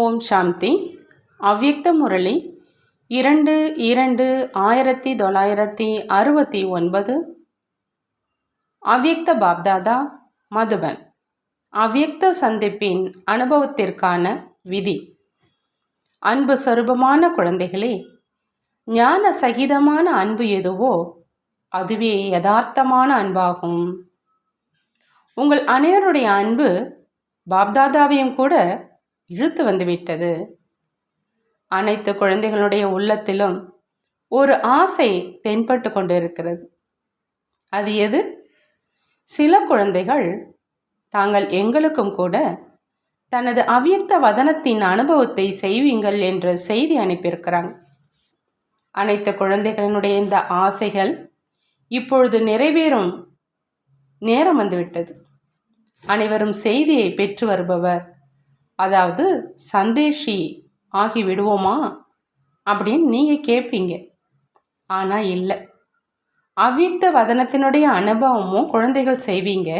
ஓம் சாந்தி. அவ்யக்த முரளி இரண்டு இரண்டு ஆயிரத்தி தொள்ளாயிரத்தி அறுபத்தி ஒன்பது. அவ்யக்த பாப்தாதா மதுபன். அவ்யக்த சந்திப்பின் அனுபவத்திற்கான விதி. அன்பு சொரூபமான குழந்தைகளே ஞான சகிதமான அன்பு எதுவோ அதுவே யதார்த்தமான அன்பாகும். உங்கள் அனைவருடைய அன்பு பாப்தாதாவையும் கூட இழுத்து வந்துவிட்டது. அனைத்து குழந்தைகளுடைய உள்ளத்திலும் ஒரு ஆசை தென்பட்டு கொண்டிருக்கிறது. அது எது? சில குழந்தைகள் தாங்கள் எங்களுக்கும் கூட தனது அவ்யக்த வதனத்தின் அனுபவத்தை செய்வீங்கள் என்ற செய்தி அனுப்பியிருக்கிறாங்க. அனைத்து குழந்தைகளினுடைய இந்த ஆசைகள் இப்பொழுது நிறைவேறும் நேரம் வந்துவிட்டது. அனைவரும் செய்தியை பெற்று வருபவர் அதாவது சந்தேஷி ஆகி விடுவோமா? அப்படின்னு நீங்கள் கேட்பீங்க ஆனால் இல்லை. அவ்யக்த வதனத்தினுடைய அனுபவமும் குழந்தைகள் செய்வீங்க.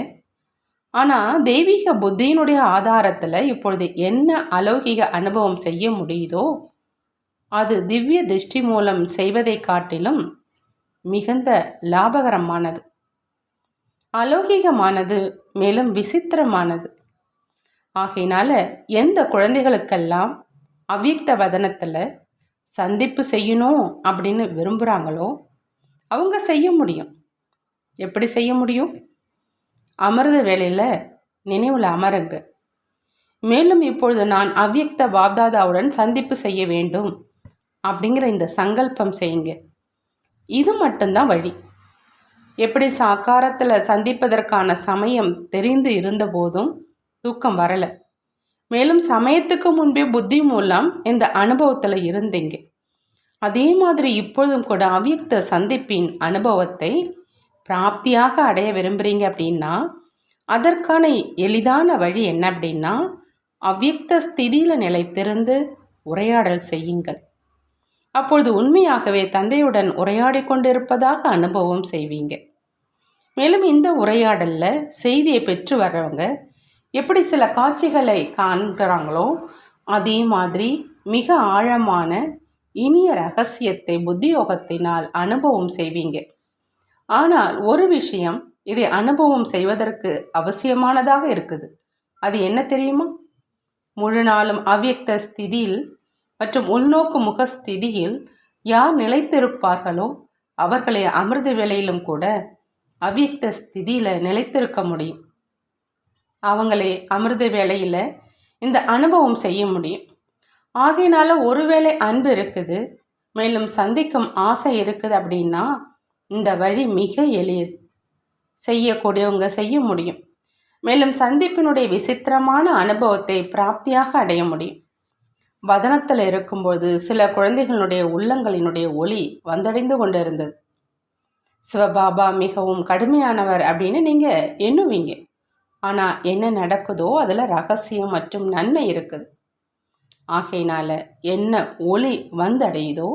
ஆனால் தெய்வீக புத்தியினுடைய ஆதாரத்தில் இப்பொழுது என்ன அலௌகிக அனுபவம் செய்ய முடியுதோ அது திவ்ய திருஷ்டி மூலம் செய்வதை காட்டிலும் மிகுந்த லாபகரமானது. அலௌகிகமானது மேலும் விசித்திரமானது. ஆகையினால எந்த குழந்தைகளுக்கெல்லாம் அவ்யக்த வதனத்தில் சந்திப்பு செய்யணும் அப்படின்னு விரும்புகிறாங்களோ அவங்க செய்ய முடியும். எப்படி செய்ய முடியும்? அமிர்த வேலையில் நினைவில் அமருங்க. மேலும் இப்பொழுது நான் அவ்யக்த பாப்தாதாவுடன் சந்திப்பு செய்ய வேண்டும் அப்படிங்கிற இந்த சங்கல்பம் செய்யுங்க. இது மட்டும்தான் வழி. எப்படி சாக்காரத்தில் சந்திப்பதற்கான சமயம் தெரிந்து இருந்தபோதும் தூக்கம் வரலை. மேலும் சமயத்துக்கு முன்பே புத்தி மூலம் இந்த அனுபவத்தில் இருந்தீங்க. அதே மாதிரி இப்பொழுதும் கூட அவ்யக்த சந்திப்பின் அனுபவத்தை பிராப்தியாக அடைய விரும்புகிறீங்க அப்படின்னா அதற்கான எளிதான வழி என்ன அப்படின்னா அவ்யக்த ஸ்திதியில் நிலைத்திருந்து உரையாடல் செய்யுங்கள். அப்பொழுது உண்மையாகவே தந்தையுடன் உரையாடி கொண்டிருப்பதாக அனுபவம் செய்வீங்க. மேலும் இந்த உரையாடலில் செய்தியை பெற்று வர்றவங்க எப்படி சில காட்சிகளை காண்கிறாங்களோ அதே மாதிரி மிக ஆழமான இனிய ரகசியத்தை புத்தியோகத்தினால் அனுபவம் செய்வீங்க. ஆனால் ஒரு விஷயம் இதை அனுபவம் செய்வதற்கு அவசியமானதாக இருக்குது. அது என்ன தெரியுமா? முழு நாளும் அவ்வியக்த ஸ்திதியில் மற்றும் உள்நோக்கு முகஸ்திதியில் யார் நிலைத்திருப்பார்களோ அவர்களை அமிர்த வேளையிலும் கூட அவ்வியக்த ஸ்திதியில் நிலைத்திருக்க முடியும். அவங்களே அமிர்த வேலையில் இந்த அனுபவம் செய்ய முடியும். ஆகையினால ஒருவேளை அன்பு இருக்குது மேலும் சந்திக்கும் ஆசை இருக்குது அப்படின்னா இந்த வழி மிக எளியது செய்யக்கூடியவங்க செய்ய முடியும். மேலும் சந்திப்பினுடைய விசித்திரமான அனுபவத்தை பிராப்தியாக அடைய முடியும். வதனத்தில் இருக்கும்போது சில குழந்தைகளுடைய உள்ளங்களினுடைய ஒளி வந்தடைந்து கொண்டிருந்தது. சிவபாபா மிகவும் கடுமையானவர் அப்படின்னு நீங்கள் எண்ணுவீங்க. ஆனால் என்ன நடக்குதோ அதில் ரகசியம் மற்றும் நன்மை இருக்குது. ஆகையினால என்ன ஒளி வந்தடையுதோ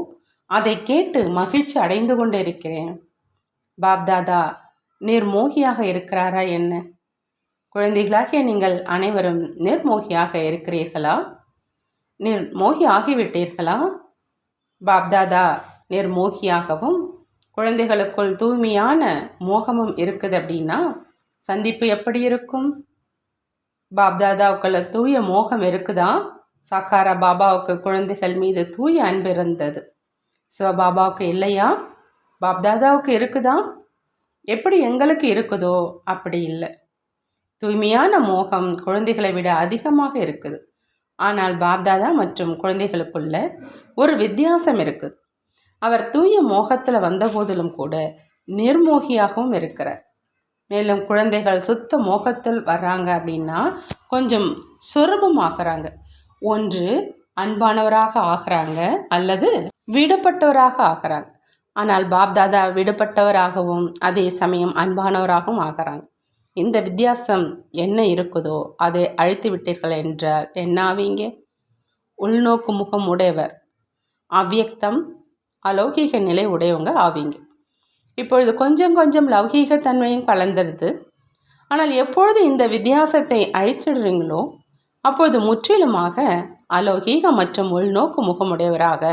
அதை கேட்டு மகிழ்ச்சி அடைந்து கொண்டு இருக்கிறேன் பாப்தாதா நிர்மோகியாக இருக்கிறாரா என்ன? குழந்தைகளாகிய நீங்கள் அனைவரும் நிர்மோகியாக இருக்கிறீர்களா? நிர்மோகி ஆகிவிட்டீர்களா? பாப்தாதா நிர்மோகியாகவும் குழந்தைகளுக்குள் தூய்மையான மோகமும் இருக்குது அப்படின்னா சந்திப்பு எப்படி இருக்கும் பாப்தாதாவுக்குள்ள தூய மோகம் இருக்குதா? சாக்காரா பாபாவுக்கு குழந்தைகள் மீது தூய அன்பு இருந்தது. சிவபாபாவுக்கு இல்லையா? பாப்தாதாவுக்கு இருக்குதா? எப்படி எங்களுக்கு இருக்குதோ அப்படி இல்லை. தூய்மையான மோகம் குழந்தைகளை விட அதிகமாக இருக்குது. ஆனால் பாப்தாதா மற்றும் குழந்தைகளுக்குள்ள ஒரு வித்தியாசம் இருக்குது. அவர் தூய மோகத்தில் வந்தபோதிலும் கூட நிர்மோகியாகவும் இருக்கிறார். மேலும் குழந்தைகள் சுத்த மோகத்தில் வர்றாங்க அப்படின்னா கொஞ்சம் சொரூபமாகறாங்க ஒன்று அன்பானவராக ஆகிறாங்க அல்லது விடுபட்டவராக ஆகிறாங்க. ஆனால் பாப்தாதா விடுபட்டவராகவும் அதே சமயம் அன்பானவராகவும் ஆகிறாங்க. இந்த வித்தியாசம் என்ன இருக்குதோ அதை அழித்து விட்டீர்கள் என்றால் என்ன ஆவீங்க உள்நோக்கு முகம் உடையவர். அவ்வியக்தம் அலௌகிக நிலை உடையவங்க ஆவீங்க. இப்பொழுது கொஞ்சம் கொஞ்சம் லௌகீகத்தன்மையும் கலந்துருது. ஆனால் எப்பொழுது இந்த வித்தியாசத்தை அழிச்சிடுறீங்களோ அப்பொழுது முற்றிலுமாக அலௌகீக மற்றும் உள்நோக்கு முகமுடையவராக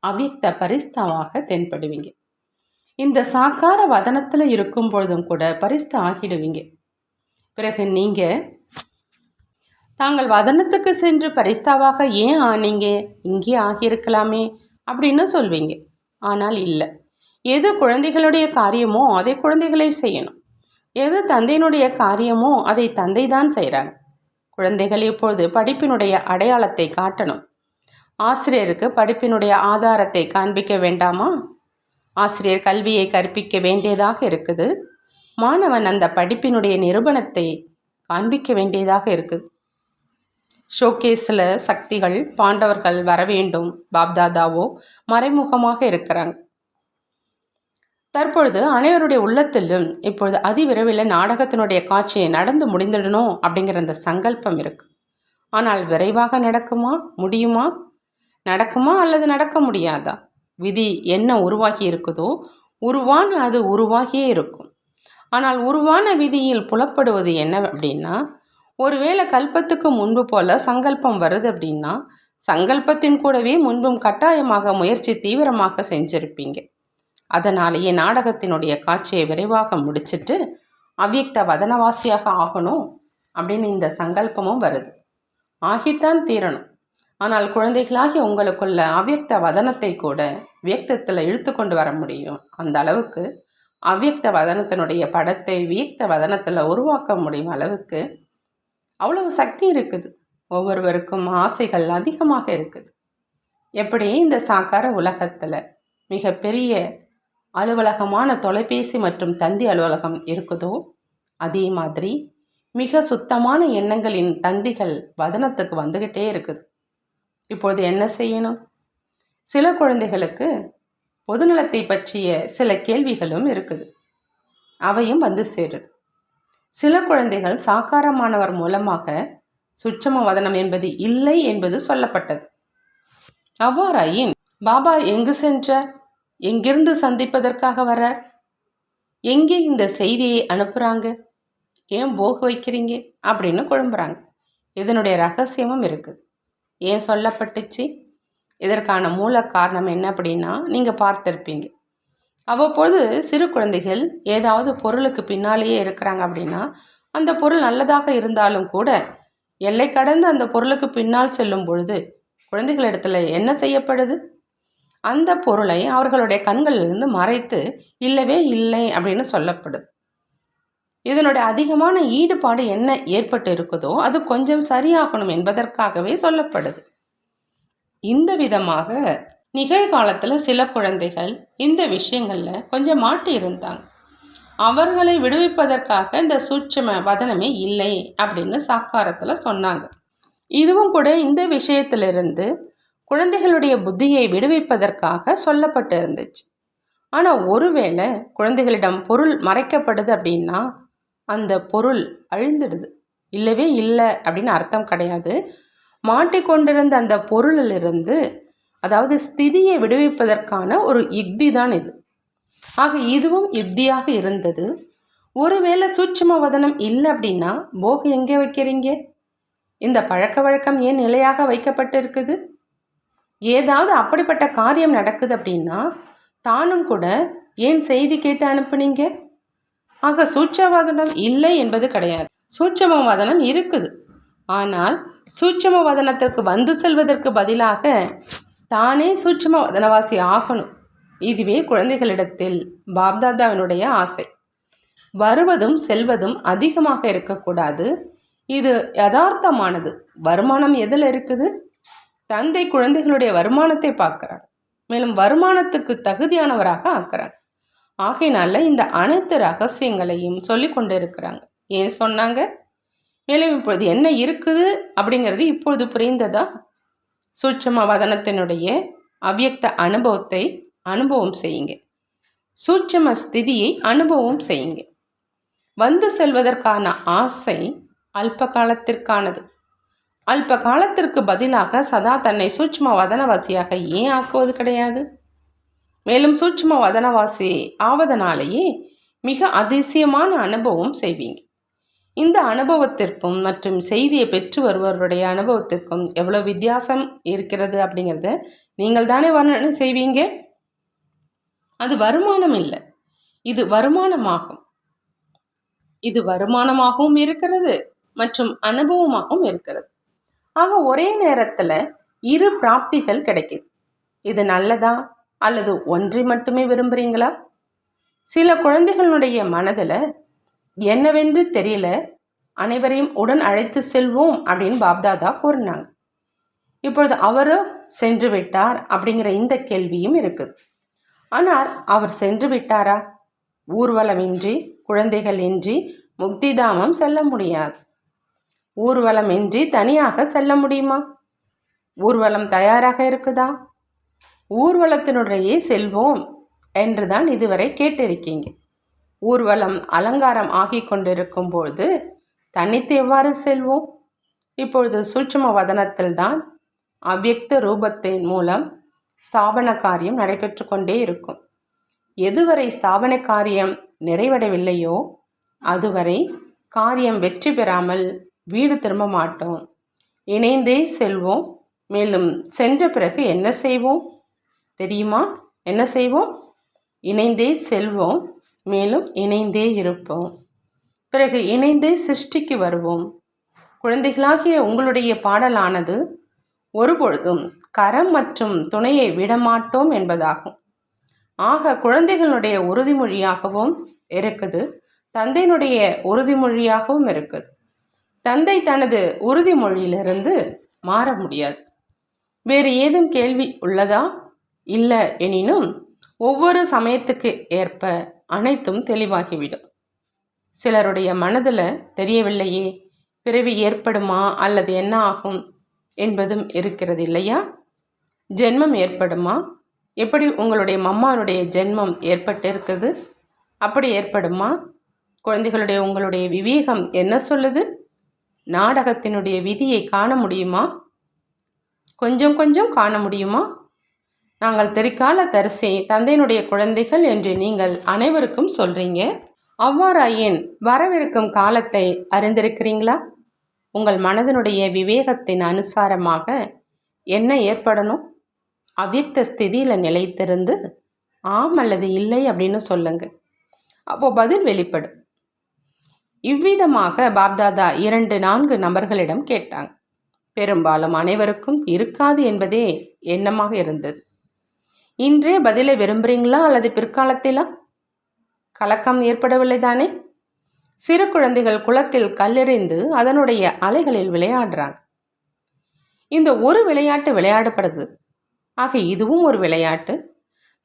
அவ்யக்த பரிஸ்தாவாக தென்படுவீங்க. இந்த சாக்கார வதனத்தில் இருக்கும் பொழுதும் கூட பரிஸ்த ஆகிடுவீங்க. பிறகு நீங்கள் தாங்கள் வதனத்துக்கு சென்று பரிஸ்தாவாக ஏன் ஆனீங்க? இங்கே ஆகியிருக்கலாமே அப்படின்னு சொல்வீங்க. ஆனால் இல்லை. எது குழந்தைகளுடைய காரியமோ அதை குழந்தைகளே செய்யணும். எது தந்தையினுடைய காரியமோ அதை தந்தை தான் செய்கிறாங்க குழந்தைகள் இப்பொழுது படிப்பினுடைய அடையாளத்தை காட்டணும். ஆசிரியருக்கு படிப்பினுடைய ஆதாரத்தை காண்பிக்க வேண்டாமா? ஆசிரியர் கல்வியை கற்பிக்க வேண்டியதாக இருக்குது. மாணவன் அந்த படிப்பினுடைய நிரூபணத்தை காண்பிக்க வேண்டியதாக இருக்குது. ஷோகேஸில் சக்திகள் பாண்டவர்கள் வர வேண்டும். பாப்தாதாவோ மறைமுகமாக இருக்கிறாங்க. தற்பொழுது அனைவருடைய உள்ளத்திலும் இப்பொழுது அதிவிரைவில் நாடகத்தினுடைய காட்சியை நடந்து முடிந்துடணும் அப்படிங்கிற அந்த சங்கல்பம் இருக்கு. ஆனால் விரைவாக நடக்குமா? முடியுமா? நடக்குமா அல்லது நடக்க முடியாதா? விதி என்ன உருவாகி இருக்குதோ உருவான அது உருவாகியே இருக்கும். ஆனால் உருவான விதியில் புலப்படுவது என்ன அப்படின்னா ஒருவேளை கல்பத்துக்கு முன்பு போல சங்கல்பம் வருது அப்படின்னா சங்கல்பத்தின் கூடவே முன்பும் கட்டாயமாக முயற்சி தீவிரமாக செஞ்சிருப்பீங்க. அதனாலேயே நாடகத்தினுடைய காட்சியை விரைவாக முடிச்சுட்டு அவ்யக்த வதனவாசியாக ஆகணும் அப்படின்னு இந்த சங்கல்பமும் வருது. ஆகித்தான் தீரணும். ஆனால் குழந்தைகளாகி உங்களுக்குள்ள அவ்யக்த வதனத்தை கூட வியக்தத்தில் இழுத்து கொண்டு வர முடியும். அந்த அளவுக்கு அவ்யக்த வதனத்தினுடைய படத்தை வியக்த வதனத்தில் உருவாக்க முடியும் அளவுக்கு அவ்வளவு சக்தி இருக்குது. ஒவ்வொருவருக்கும் ஆசைகள் அதிகமாக இருக்குது. எப்படி இந்த சாக்கார உலகத்தில் மிகப்பெரிய அலுவலகமான தொலைபேசி மற்றும் தந்தி அலுவலகம் இருக்குதோ? அதே மாதிரி மிக சுத்தமான எண்ணங்களின் தந்திகள் வதனத்துக்கு வந்துக்கிட்டே இருக்குது. இப்பொழுது என்ன செய்யணும்? சில குழந்தைகளுக்கு பொதுநலத்தை பற்றிய சில கேள்விகளும் இருக்குது. அவையும் வந்து சேருது. சில குழந்தைகள் சாக்காரமானவர் மூலமாக சுற்றம வதனம் என்பது இல்லை என்பது சொல்லப்பட்டது. அவ்வாறாயின் பாபா எங்கு சென்ற? எங்கிருந்து சந்திப்பதற்காக வர்றார் எங்கே இந்த செய்தியை அனுப்புகிறாங்க ஏன் போக வைக்கிறீங்க? அப்படின்னு குழம்புறாங்க. இதனுடைய ரகசியமும் இருக்குது ஏன் சொல்லப்பட்டுச்சு? இதற்கான மூல காரணம் என்ன அப்படின்னா நீங்கள் பார்த்துருப்பீங்க. அவ்வப்பொழுது சிறு குழந்தைகள் ஏதாவது பொருளுக்கு பின்னாலேயே இருக்கிறாங்க அப்படின்னா அந்த பொருள் நல்லதாக இருந்தாலும் கூட எல்லை கடந்து அந்த பொருளுக்கு பின்னால் செல்லும் பொழுது குழந்தைகளிடத்துல என்ன செய்யப்படுது? அந்த பொருளை அவர்களுடைய கண்களிலிருந்து மறைத்து இல்லவே இல்லை அப்படின்னு சொல்லப்படுது இதனுடைய அதிகமான ஈடுபாடு என்ன ஏற்பட்டு இருக்குதோ அது கொஞ்சம் சரியாகணும் என்பதற்காகவே சொல்லப்படுது. இந்த விதமாக நிகழ்காலத்தில் சில குழந்தைகள் இந்த விஷயங்களில் கொஞ்சம் மாட்டி இருந்தாங்க. அவர்களை விடுவிப்பதற்காக இந்த சூட்சம வதனமே இல்லை அப்படின்னு சாக்காரத்தில் சொன்னாங்க. இதுவும் கூட இந்த விஷயத்திலிருந்து குழந்தைகளுடைய புத்தியை விடுவிப்பதற்காக சொல்லப்பட்டு இருந்துச்சு ஆனால் ஒருவேளை குழந்தைகளிடம் பொருள் மறைக்கப்படுது அப்படின்னா அந்த பொருள் அழிந்துடுது. இல்லவே இல்லை அப்படின்னு அர்த்தம் கிடையாது. மாட்டிக்கொண்டிருந்த அந்த பொருளிலிருந்து அதாவது ஸ்திதியை விடுவிப்பதற்கான ஒரு யுக்தி தான் இது. ஆக இதுவும் யுக்தியாக இருந்தது. ஒருவேளை சூட்சும வதனம் இல்லை அப்படின்னா போக எங்கே வைக்கிறீங்க? இந்த பழக்க வழக்கம் ஏன் நிலையாக வைக்கப்பட்டு இருக்குது ஏதாவது அப்படிப்பட்ட காரியம் நடக்குது அப்படின்னா தானும் கூட ஏன் செய்தி கேட்டு அனுப்புனீங்க? ஆக சூட்சவாதனம் இல்லை என்பது கிடையாது. சூட்சமவாதனம் இருக்குது. ஆனால் சூட்சமவதனத்திற்கு வந்து செல்வதற்கு பதிலாக தானே சூட்சம வதனவாசி ஆகணும். இதுவே குழந்தைகளிடத்தில் பாப்தாதாவினுடைய ஆசை. வருவதும் செல்வதும் அதிகமாக இருக்கக்கூடாது. இது யதார்த்தமானது. வருமானம் எதில் இருக்குது? தந்தை குழந்தைகளுடைய வருமானத்தை பார்க்குறார். மேலும் வருமானத்துக்கு தகுதியானவராக ஆக்குறாங்க ஆகையினால இந்த அனைத்து ரகசியங்களையும் சொல்லி கொண்டு இருக்கிறாங்க ஏன் சொன்னாங்க? மேலும் இப்பொழுது என்ன இருக்குது அப்படிங்கிறது இப்பொழுது புரிந்ததா? சூட்சம வதனத்தினுடைய அவ்யக்த அனுபவத்தை அனுபவம் செய்யுங்க. சூட்சம ஸ்திதியை அனுபவம் செய்யுங்க. வந்து செல்வதற்கான ஆசை அல்ப காலத்திற்கானது. அல்ப காலத்திற்கு பதிலாக சதா தன்னை சூட்சும வதனவாசியாக ஏன் ஆக்குவது கிடையாது? மேலும் சூட்சும வதனவாசி ஆவதனாலேயே மிக அதிசயமான அனுபவம் செய்வீங்க. இந்த அனுபவத்திற்கும் மற்றும் செய்தியை பெற்று வருபவருடைய அனுபவத்திற்கும் எவ்வளோ வித்தியாசம் இருக்கிறது அப்படிங்கிறத நீங்கள் தானே வர்ணனை செய்வீங்க? அது வருமானம் இல்லை. இது வருமானமாகும். இது வருமானமாகவும் இருக்கிறது மற்றும் அனுபவமாகவும் இருக்கிறது. ஆக ஒரே நேரத்தில் இரு பிராப்திகள் கிடைக்குது. இது நல்லதா? அல்லது ஒன்றை மட்டுமே விரும்புகிறீங்களா சில குழந்தைகளுடைய மனதில் என்னவென்று தெரியல அனைவரையும் உடன் அழைத்து செல்வோம் அப்படின்னு பாப்தாதா கூறினாங்க. இப்பொழுது அவரும் சென்று விட்டார் அப்படிங்கிற இந்த கேள்வியும் இருக்குது. ஆனால் அவர் சென்று விட்டாரா? ஊர்வலமின்றி குழந்தைகள் இன்றி முக்திதாமம் செல்ல முடியாது. ஊர்வலமின்றி தனியாக செல்ல முடியுமா? ஊர்வலம் தயாராக இருக்குதா? ஊர்வலத்தினுடையே செல்வோம் என்றுதான் இதுவரை கேட்டிருக்கீங்க. ஊர்வலம் அலங்காரம் ஆகி கொண்டிருக்கும் பொழுது தனித்து எவ்வாறு செல்வோம்? இப்பொழுது சூட்சும வதனத்தில்தான் அவ்வக்த ரூபத்தின் மூலம் ஸ்தாபன காரியம் நடைபெற்று கொண்டே இருக்கும். எதுவரை ஸ்தாபன காரியம் நிறைவடவில்லையோ அதுவரை காரியம் வெற்றி பெறாமல் வீடு திரும்ப மாட்டோம். இணைந்தே செல்வோம். மேலும் சென்ற பிறகு என்ன செய்வோம்? தெரியுமா? என்ன செய்வோம்? இணைந்தே செல்வோம். மேலும் இணைந்தே இருப்போம். பிறகு இணைந்தே சிருஷ்டிக்கு வருவோம். குழந்தைகளாகிய உங்களுடைய பாடலானது ஒருபொழுதும் கரம் மற்றும் துணையை விடமாட்டோம் என்பதாகும். ஆக குழந்தைகளுடைய உறுதிமொழியாகவும் இருக்குது. தந்தையினுடைய உறுதிமொழியாகவும் இருக்குது. தந்தை தனது உறுதிமொழியிலிருந்து மாற முடியாது. வேறு ஏதும் கேள்வி உள்ளதா? இல்லை எனினும் ஒவ்வொரு சமயத்துக்கு ஏற்ப அனைத்தும் தெளிவாகிவிடும். சிலருடைய மனதில் தெரியவில்லையே பிறவி ஏற்படுமா அல்லது என்ன ஆகும் என்பதும் இருக்கிறது இல்லையா ஜென்மம் ஏற்படுமா? எப்படி உங்களுடைய மம்மானுடைய ஜென்மம் ஏற்பட்டு இருக்குது அப்படி ஏற்படுமா? குழந்தைகளுடைய உங்களுடைய விவேகம் என்ன சொல்லுது? நாடகத்தினுடைய விதியை காண முடியுமா? கொஞ்சம் கொஞ்சம் காண முடியுமா? நாங்கள் தெரிக்கால தரிசி தந்தையினுடைய குழந்தைகள் என்று நீங்கள் அனைவருக்கும் சொல்கிறீங்க அவ்வாறாயின் வரவிருக்கும் காலத்தை அறிந்திருக்கிறீங்களா? உங்கள் மனதினுடைய விவேகத்தின் அனுசாரமாக என்ன ஏற்படணும்? அவ்யக்த ஸ்திதியில் நிலைத்திருந்து ஆம் அல்லது இல்லை அப்படின்னு சொல்லுங்க. அப்போது பதில் வெளிப்படும். இவ்விதமாக பாப்தாதா இரண்டு நான்கு நபர்களிடம் கேட்டாங்க. பெரும்பாலும் அனைவருக்கும் இருக்காது என்பதே எண்ணமாக இருந்தது. இன்றே பதிலை விரும்புகிறீங்களா அல்லது பிற்காலத்திலா? கலக்கம் ஏற்படவில்லை தானே சிறு குழந்தைகள் குளத்தில் கல்லெறிந்து அதனுடைய அலைகளில் விளையாடுறாங்க. இந்த ஒரு விளையாட்டு விளையாடப்படுது. ஆக இதுவும் ஒரு விளையாட்டு.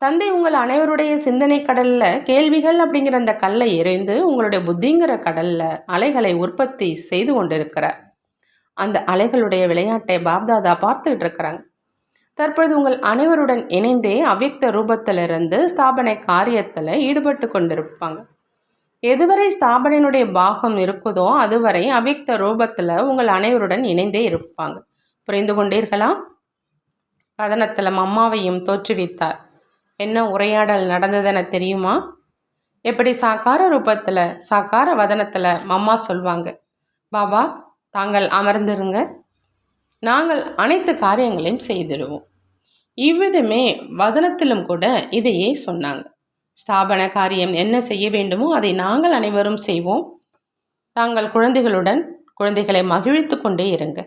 தந்தை உங்கள் அனைவருடைய சிந்தனை கடலில் கேள்விகள் அப்படிங்கிற அந்த கல்லை எறிந்து உங்களுடைய புத்திங்கிற கடலில் அலைகளை உற்பத்தி செய்து கொண்டிருக்கிறார். அந்த அலைகளுடைய விளையாட்டை பாப்தாதா பார்த்துக்கிட்டு இருக்கிறாங்க. தற்பொழுது உங்கள் அனைவருடன் இணைந்தே அவ்யக்த ரூபத்திலிருந்து ஸ்தாபனை காரியத்தில் ஈடுபட்டு கொண்டிருப்பாங்க. எதுவரை ஸ்தாபனையினுடைய பாகம் இருக்குதோ அதுவரை அவ்யக்த ரூபத்தில் உங்கள் அனைவருடன் இணைந்தே இருப்பாங்க. புரிந்து கொண்டீர்களா? கதனத்தில் மம்மாவையும் தோற்றுவித்தார். என்ன உரையாடல் நடந்ததென தெரியுமா? எப்படி சாக்கார ரூபத்தில் சாக்கார வதனத்தில் மம்மா சொல்வாங்க. பாபா தாங்கள் அமர்ந்திருங்க. நாங்கள் அனைத்து காரியங்களையும் செய்திடுவோம். இவ்விதமே வதனத்திலும் கூட இதையே சொன்னாங்க. ஸ்தாபன காரியம் என்ன செய்ய வேண்டுமோ அதை நாங்கள் அனைவரும் செய்வோம். தாங்கள் குழந்தைகளுடன் குழந்தைகளை மகிழ்த்து கொண்டே இருங்க.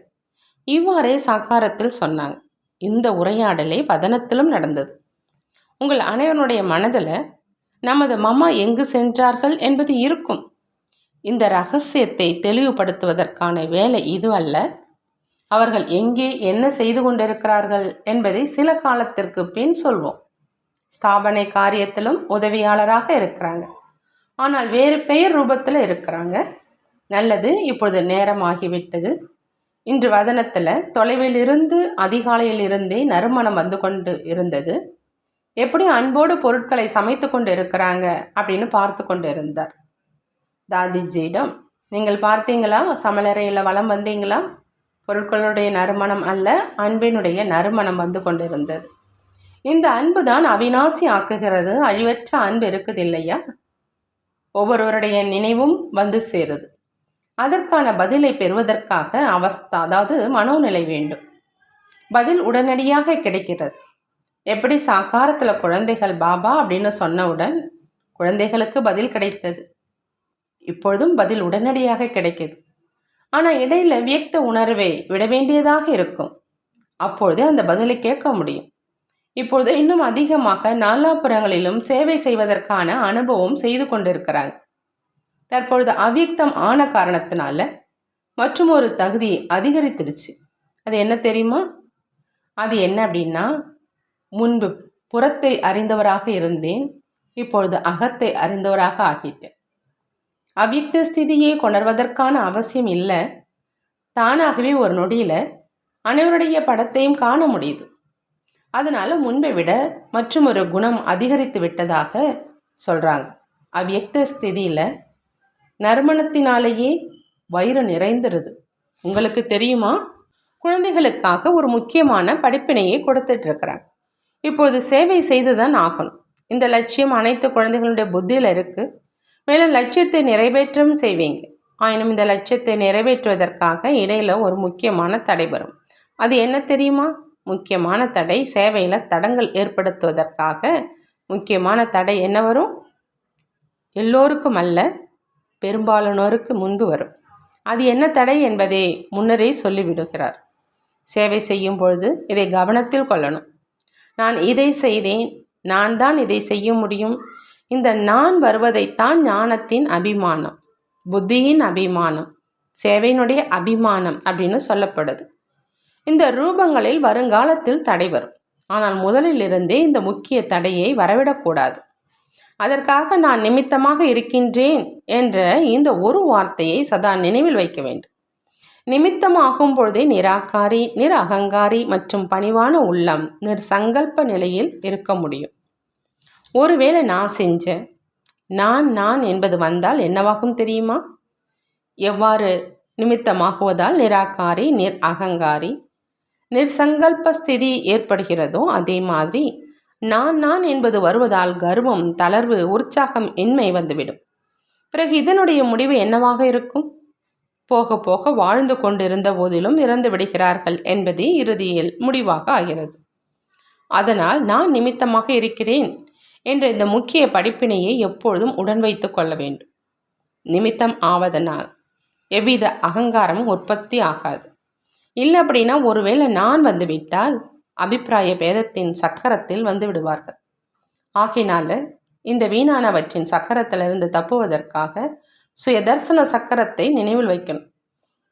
இவ்வாறே சாக்காரத்தில் சொன்னாங்க. இந்த உரையாடலே வதனத்திலும் நடந்தது. உங்கள் அனைவருடைய மனதில் நமது மமா எங்கு சென்றார்கள் என்பது இருக்கும். இந்த ரகசியத்தை தெளிவுபடுத்துவதற்கான வேலை இது அல்ல. அவர்கள் எங்கே என்ன செய்து கொண்டிருக்கிறார்கள் என்பதை சில காலத்திற்கு பின் சொல்வோம். ஸ்தாபனை காரியத்திலும் உதவியாளராக இருக்கிறாங்க. ஆனால் வேறு பெயர் ரூபத்தில் இருக்கிறாங்க. நல்லது இப்பொழுது நேரமாகிவிட்டது. இன்று வதனத்தில் தொலைவில் இருந்து அதிகாலையில் இருந்தே நறுமணம் வந்து கொண்டு இருந்தது. எப்படி அன்போடு பொருட்களை சமைத்து கொண்டு இருக்கிறாங்க அப்படின்னு பார்த்து கொண்டு இருந்தார் தாதிஜியிடம் நீங்கள் பார்த்தீங்களா? சமையலறையில் வளம் வந்தீங்களா? பொருட்களுடைய நறுமணம் அல்ல அன்பினுடைய நறுமணம் வந்து கொண்டிருந்தது. இந்த அன்பு தான் அவிநாசி ஆக்குகிறது அழிவற்ற அன்பு இருக்குது இல்லையா ஒவ்வொருவருடைய நினைவும் வந்து சேருது. அதற்கான பதிலை பெறுவதற்காக அவஸ்தா அதாவது மனோநிலை வேண்டும். பதில் உடனடியாக கிடைக்கிறது. எப்படி சாக்காரத்தில் குழந்தைகள் பாபா அப்படின்னு சொன்னவுடன் குழந்தைகளுக்கு பதில் கிடைத்தது. இப்பொழுதும் பதில் உடனடியாக கிடைக்குது. ஆனால் இடையில் வியக்த உணர்வை விட வேண்டியதாக இருக்கும். அப்பொழுதே அந்த பதிலை கேட்க முடியும். இப்பொழுது இன்னும் அதிகமாக நாலாபுரங்களிலும் சேவை செய்வதற்கான அனுபவம் செய்து கொண்டிருக்கிறாங்க தற்பொழுது அவ்வியக்தம் ஆன காரணத்தினால மற்றும் ஒரு தகுதி அதிகரித்துடுச்சு. அது என்ன தெரியுமா? அது என்ன அப்படின்னா முன்பு புறத்தை அறிந்தவராக இருந்தேன் இப்பொழுது அகத்தை அறிந்தவராக ஆகிட்டேன். அவ்யுக்த ஸ்திதியை கொணர்வதற்கான அவசியம் இல்லை. தானாகவே ஒரு நொடியில் அனைவருடைய படத்தையும் காண முடியுது. அதனால் முன்பை விட மற்றும் ஒரு குணம் அதிகரித்து விட்டதாக சொல்கிறாங்க அவ்வியக்த ஸ்திதியில் நறுமணத்தினாலேயே வயிறு நிறைந்துருது. உங்களுக்கு தெரியுமா? குழந்தைகளுக்காக ஒரு முக்கியமான படிப்பினையை கொடுத்துட்ருக்கிறாங்க இப்போது சேவை செய்து தான் ஆகணும். இந்த லட்சியம் அனைத்து குழந்தைகளுடைய புத்தியில் இருக்குது மேலும் லட்சியத்தை நிறைவேற்றவும் செய்வீங்க. ஆயினும் இந்த லட்சியத்தை நிறைவேற்றுவதற்காக இடையில் ஒரு முக்கியமான தடை வரும். அது என்ன தெரியுமா? முக்கியமான தடை சேவையில் தடங்கள் ஏற்படுத்துவதற்காக முக்கியமான தடை என்ன வரும்? எல்லோருக்கும் அல்ல பெரும்பாலானோருக்கு முன்பு வரும். அது என்ன தடை என்பதை முன்னரே சொல்லிவிடுகிறார். சேவை செய்யும் பொழுது இதை கவனத்தில் கொள்ளணும். நான் இதை செய்தேன். நான் தான் இதை செய்ய முடியும். இந்த நான் வருவதைத்தான் ஞானத்தின் அபிமானம் புத்தியின் அபிமானம் சேவையினுடைய அபிமானம் அப்படின்னு சொல்லப்படுது. இந்த ரூபங்களில் வருங்காலத்தில் தடை வரும். ஆனால் முதலில் இருந்தே இந்த முக்கிய தடையை வரவிடக்கூடாது. அதற்காக நான் நிமித்தமாக இருக்கின்றேன் என்ற இந்த ஒரு வார்த்தையை சதா நினைவில் வைக்க வேண்டும். நிமித்தமாகும் பொழுதே நிராகாரி நிரகங்காரி மற்றும் பணிவான உள்ளம் நிர்சங்கல்ப நிலையில் இருக்க முடியும். ஒருவேளை நான் செஞ்சேன் நான் நான் என்பது வந்தால் என்னவாகும் தெரியுமா? எவ்வாறு நிமித்தமாகுவதால் நிராகாரி நிர் அகங்காரி நிர்சங்கல்ப ஸ்திதி ஏற்படுகிறதோ அதே மாதிரி நான் நான் என்பது வருவதால் கர்வம் தளர்வு உற்சாகம் இன்மை வந்துவிடும். பிறகு இதனுடைய முடிவு என்னவாக இருக்கும்? போக போக வாழ்ந்து கொண்டிருந்த போதிலும் இறந்து விடுகிறார்கள் என்பதே இறுதியில் முடிவாக ஆகிறது. அதனால் நான் நிமித்தமாக இருக்கிறேன் என்ற இந்த முக்கிய படிப்பினையை எப்பொழுதும் உடன் வைத்து கொள்ள வேண்டும். நிமித்தம் ஆவதனால் எவ்வித அகங்காரமும் உற்பத்தி ஆகாது. இல்லை அப்படின்னா ஒருவேளை நான் வந்துவிட்டால் அபிப்பிராய பேதத்தின் சக்கரத்தில் வந்து விடுவார்கள். ஆகினால இந்த வீணானவற்றின் சக்கரத்திலிருந்து தப்புவதற்காக சுயதர்சன சக்கரத்தை நினைவில் வைக்கணும்.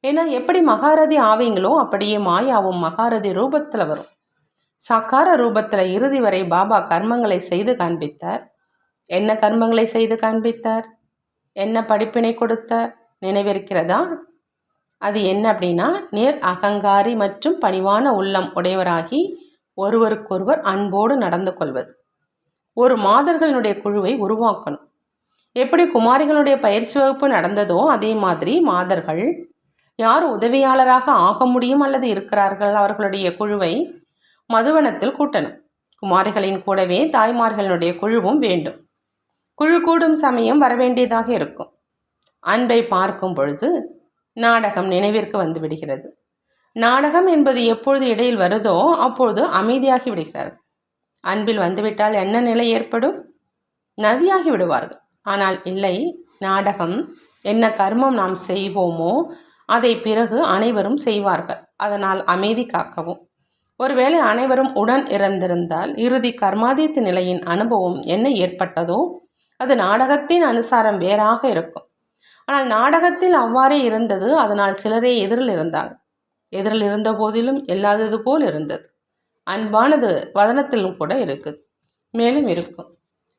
ஏன்னா எப்படி மகாரதி ஆவீங்களோ அப்படியே மாயாவும் மகாரதி ரூபத்தில் வரும். சாக்கார ரூபத்தில் இறுதி வரை பாபா கர்மங்களை செய்து காண்பித்தார். என்ன கர்மங்களை செய்து காண்பித்தார்? என்ன படிப்பினை கொடுத்தார்? நினைவிருக்கிறதா? அது என்ன அப்படின்னா நேர் அகங்காரி மற்றும் பணிவான உள்ளம் உடையவராகி ஒருவருக்கொருவர் அன்போடு நடந்து கொள்வது. ஒரு மாதர்களுடைய குழுவை உருவாக்கணும். எப்படி குமாரிகளுடைய பயிற்சி வகுப்பு நடந்ததோ அதே மாதிரி மாதர்கள் யார் உதவியாளராக ஆக முடியும் அல்லது இருக்கிறார்கள் அவர்களுடைய குழுவை மதுவனத்தில் கூட்டணும். குமாரிகளின் கூடவே தாய்மார்களுடைய குழுவும் வேண்டும். குழு கூடும் சமயம் வரவேண்டியதாக இருக்கும். அன்பை பார்க்கும் பொழுது நாடகம் நினைவிற்கு வந்து விடுகிறது. நாடகம் என்பது எப்பொழுது இடையில் வருதோ அப்பொழுது அமைதியாகி விடுகிறார் அன்பில் வந்துவிட்டால் என்ன நிலை ஏற்படும்? நதியாகி விடுவார்கள். ஆனால் இல்லை நாடகம் என்ன கர்மம் நாம் செய்வோமோ அதை பிறகு அனைவரும் செய்வார்கள். அதனால் அமைதி காக்கவும். ஒருவேளை அனைவரும் உடன் இறந்திருந்தால் இறுதி கர்மாதித்த நிலையின் அனுபவம் என்ன ஏற்பட்டதோ அது நாடகத்தின் அனுசாரம் வேறாக இருக்கும். ஆனால் நாடகத்தில் அவ்வாறே இருந்தது அதனால் சிலரே எதிரில் இருந்தாங்க எதிரில் இருந்த போதிலும் இல்லாதது போல் இருந்தது. அன்பானது வதனத்திலும் கூட இருக்குது. மேலும் இருக்கும்.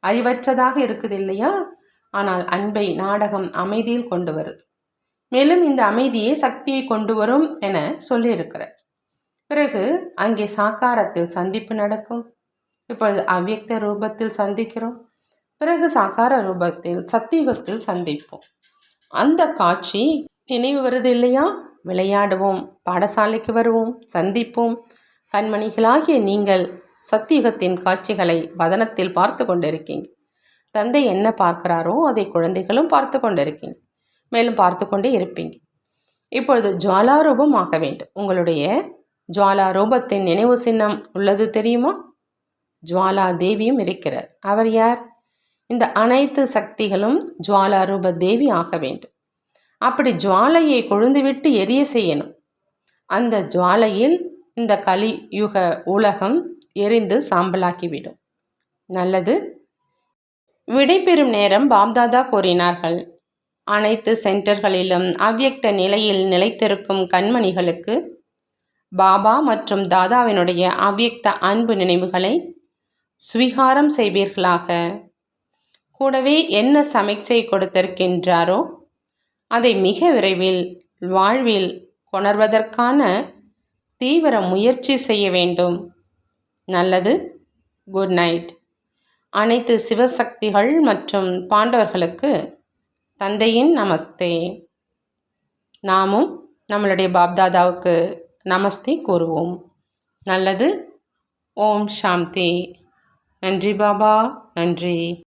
அழிவற்றதாக இருக்குது இல்லையா ஆனால் அன்பை நாடகம் அமைதியில் கொண்டு வருது. மேலும் இந்த அமைதியே சக்தியை கொண்டு வரும் என சொல்லியிருக்கிறார். பிறகு அங்கே சாக்காரத்தில் சந்திப்பு நடக்கும். இப்பொழுது அவ்வியக்த ரூபத்தில் சந்திக்கிறோம். பிறகு சாக்கார ரூபத்தில் சத்தியுகத்தில் சந்திப்போம். அந்த காட்சி நினைவு வருது இல்லையா? விளையாடுவோம் பாடசாலைக்கு வருவோம் சந்திப்போம். கண்மணிகளாகிய நீங்கள் சத்தியுகத்தின் காட்சிகளை வதனத்தில் பார்த்து கொண்டிருக்கீங்க. தந்தை என்ன பார்க்கிறாரோ அதை குழந்தைகளும் பார்த்து கொண்டிருக்கீங்க மேலும் பார்த்து கொண்டே இருப்பீங்க இப்பொழுது ஜுவாலாரூபம் ஆக்க வேண்டும். உங்களுடைய ஜுவாலாரூபத்தின் நினைவு சின்னம் உள்ளது தெரியுமா? ஜுவாலா தேவியும் இருக்கிறார். அவர் யார்? இந்த அனைத்து சக்திகளும் ஜுவாலாரூப தேவி ஆக வேண்டும். அப்படி ஜுவாலையை கொழுந்துவிட்டு எரிய செய்யணும். அந்த ஜுவாலையில் இந்த கலியுக உலகம் எரிந்து சாம்பலாக்கிவிடும் நல்லது. விடைபெறும் நேரம் பாப்தாதா கூறினார்கள். அனைத்து சென்டர்களிலும் அவ்வியக்த நிலையில் நிலைத்திருக்கும் கண்மணிகளுக்கு பாபா மற்றும் தாதாவினுடைய அவ்யக்த அன்பு நினைவுகளை ஸ்வீகாரம் செய்வீர்களாக. கூடவே என்ன சமைச்சை கொடுத்திருக்கின்றாரோ அதை மிக விரைவில் வாழ்வில் கொணர்வதற்கான தீவிர முயற்சி செய்ய வேண்டும். நல்லது. Good night. அனைத்து சிவசக்திகள் மற்றும் பாண்டவர்களுக்கு தந்தையின் நமஸ்தே. நாமும் நம்மளுடைய பாப்தாதாவுக்கு நமஸ்தே கூறுவோம். நல்லது. ஓம் சாந்தி. நன்றி பாபா. நன்றி.